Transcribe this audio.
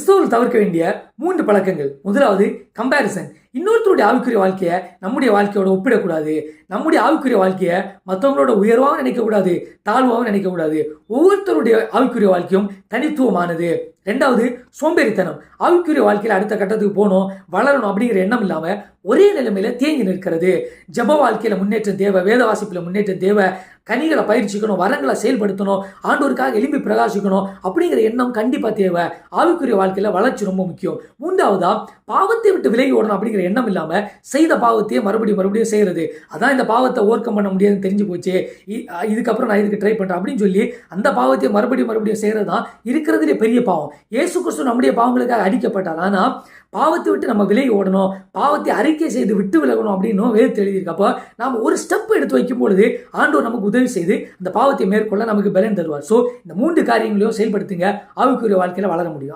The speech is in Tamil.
கிறிஸ்தவர்கள் தவிர்க்க வேண்டிய மூன்று பழக்கங்கள். முதலாவது கம்பேரிசன் இன்னொருத்தருடைய ஆவிக்குரிய வாழ்க்கையை நம்முடைய வாழ்க்கையோட ஒப்பிடக்கூடாது. நம்முடைய ஆவிக்குரிய வாழ்க்கையை மற்றவங்களோட உயர்வாகவும் நினைக்கக்கூடாது தாழ்வாகவும் நினைக்கக்கூடாது. ஒவ்வொருத்தருடைய ஆவிக்குரிய வாழ்க்கையும் தனித்துவமானது. ரெண்டாவது சோம்பேறித்தனம். ஆவிக்குரிய வாழ்க்கையில் அடுத்த கட்டத்துக்கு போகணும் வளரணும் அப்படிங்கிற எண்ணம் இல்லாமல் ஒரே நிலைமையில தேங்கி நிற்கிறது. ஜப வாழ்க்கையில முன்னேற்றம் தேவை வேத வாசிப்பில் முன்னேற்றம் தேவை. கனிகளை பயிற்சிக்கணும் வரங்களை செயல்படுத்தணும் ஆண்டோருக்காக எலும்பி பிரகாசிக்கணும் அப்படிங்கிற எண்ணம் கண்டிப்பாக தேவை. ஆவிக்குரிய வாழ்க்கையில் வளர்ச்சி ரொம்ப முக்கியம். மூன்றாவதா பாவத்தை விட்டு விலகி ஓடணும் அப்படிங்கிற எண்ணம் இல்லாமல் செய்த பாவத்தையே மறுபடியும் மறுபடியும் செய்கிறது அதான் இந்த பாவத்தை ஓவர் கம் பண்ண முடியாதுன்னு தெரிஞ்சு போச்சு. இதுக்கப்புறம் நான் இதுக்கு ட்ரை பண்ணுறேன் அப்படின்னு சொல்லி அந்த பாவத்தையே மறுபடியும் மறுபடியும் செய்கிறது தான் இருக்கிறதுலே பெரிய பாவம். ஏசு கிறிஸ்து நம்முடைய பாவங்களுக்காக அடிக்கப்பட்டால் ஆனால் பாவத்தை விட்டு நம்ம விலகி ஓடணும் பாவத்தை அறிக்கை செய்து விட்டு விலகணும் அப்படின்னும் வேறு எழுதியிருக்கப்போ நாம் ஒரு ஸ்டெப் எடுத்து வைக்கும் பொழுது ஆண்டவர் நமக்கு உதவி செய்து அந்த பாவத்தை மேற்கொள்ள நமக்கு பலன் தருவார். ஸோ இந்த மூன்று காரியங்களையும் செயல்படுத்துங்க. ஆவிக்குரிய வாழ்க்கையில் வளர முடியும்.